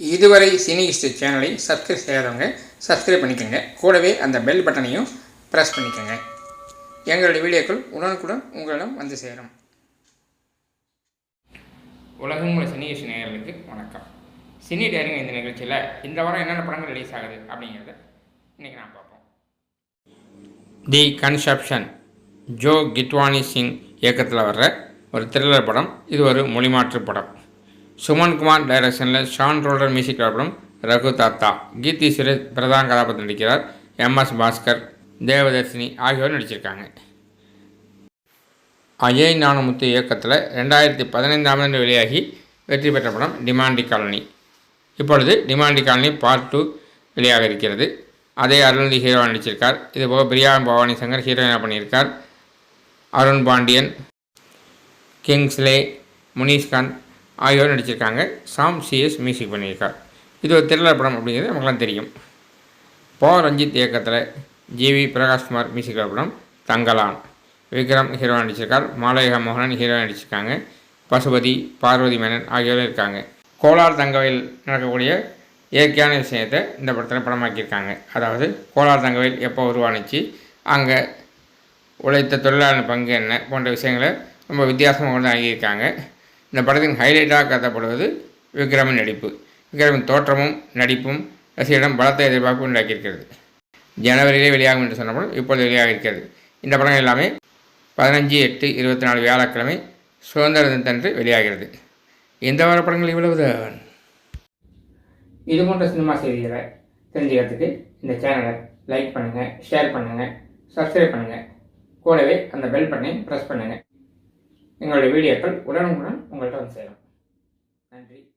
இதுவரை cine history சேனலை subscribe செய்யாதவங்க சப்ஸ்கிரைப் பண்ணிக்கோங்க. கூடவே அந்த பெல் பட்டனையும் ப்ரெஸ் பண்ணிக்கோங்க. எங்களுடைய வீடியோக்கள் உடனுக்குடன் உங்களிடம் வந்து சேரும். உலகம் உள்ள சினி ஹிஸ்ட்ரி நேயர்களுக்கு வணக்கம். சினி டேரிங் இந்த நிகழ்ச்சியில் இந்த வாரம் என்னென்ன படங்கள் ரிலீஸ் ஆகுது அப்படிங்கிறத இன்றைக்கி நான் பார்ப்போம். The conception. Joe Kidwani Singh இயக்கத்தில் வர்ற ஒரு த்ரில்லர் படம். இது ஒரு மொழிமாற்று படம். சுமன்குமார் டைரக்ஷனில் ஷான் ரோலர் மியூசிக் படம் ரகு தாத்தா. கீர்த்தி சுரேஷ் பிரதான கதாபாத்திரம் நடிக்கிறார். எம்எஸ் பாஸ்கர் தேவதர்ஷினி ஆகியோர் நடிச்சிருக்காங்க. அஜய் ஞானமுத்து இயக்கத்தில் ரெண்டாயிரத்தி பதினைந்தாம் ஆண்டு வெளியாகி வெற்றி பெற்ற படம் டிமாண்டி காலனி. இப்பொழுது டிமாண்டி காலனி பார்ட் டூ வெளியாக இருக்கிறது. அதே அருள்நிதி ஹீரோவாக நடிச்சிருக்கார். இதுபோக பிரியா பவானி சங்கர் ஹீரோயினாக பண்ணியிருக்கார். அருண் பாண்டியன் கிங்ஸ்லே முனீஷ்காந்த் ஆகியோர் நடிச்சிருக்காங்க. சாம் சிஎஸ் மியூசிக் பண்ணியிருக்கார். இது ஒரு த்ரில்லர் படம் அப்படிங்கிறது நமக்குலாம் தெரியும். போ ரஞ்சித் இயக்கத்தில் ஜிவி பிரகாஷ்குமார் மியூசிக் படம் தங்கலான். விக்ரம் ஹீரோ நடிச்சிருக்கார். மாலவிகா மோகனன் ஹீரோ நடிச்சிருக்காங்க. பசுபதி பார்வதி மேனன் ஆகியோரும் இருக்காங்க. கோலார் தங்கவையில் நடக்கக்கூடிய இயற்கையான விஷயத்தை இந்த படத்தில் படமாக்கியிருக்காங்க. அதாவது கோலார் தங்கவையில் எப்போ உருவானுச்சு அங்கே உழைத்த தொழிலாளர் பங்கு என்ன போன்ற விஷயங்களை ரொம்ப வித்தியாசமாக கொண்டு ஆகியிருக்காங்க இந்த படத்தின் ஹைலைட்டாக கருதப்படுவது விக்ரமின் நடிப்பு. விக்ரமின் தோற்றமும் நடிப்பும் ரசிகரிடம் பலத்த எதிர்பார்ப்பு உண்டாக்கியிருக்கிறது. ஜனவரியிலே வெளியாகும் என்று சொன்ன படம் இப்பொழுது வெளியாக இருக்கிறது. இந்த படம் எல்லாமே பதினஞ்சு எட்டு இருபத்தி நாலு வியாழக்கிழமை சுதந்திர தினத்தன்று வெளியாகிறது. இந்த வார படங்கள் இவ்வளவுதான். இது போன்ற சினிமா செய்திகளை தெரிஞ்சுக்கிறதுக்கு இந்த சேனலை லைக் பண்ணுங்கள் ஷேர் பண்ணுங்கள் சப்ஸ்கிரைப் பண்ணுங்கள் கூடவே அந்த பெல் பட்டனையும் ப்ரெஸ் பண்ணுங்கள் எங்களுடைய வீடியோக்கள் உடனுக்குடன் உங்கள்கிட்ட வந்து சேரும். நன்றி.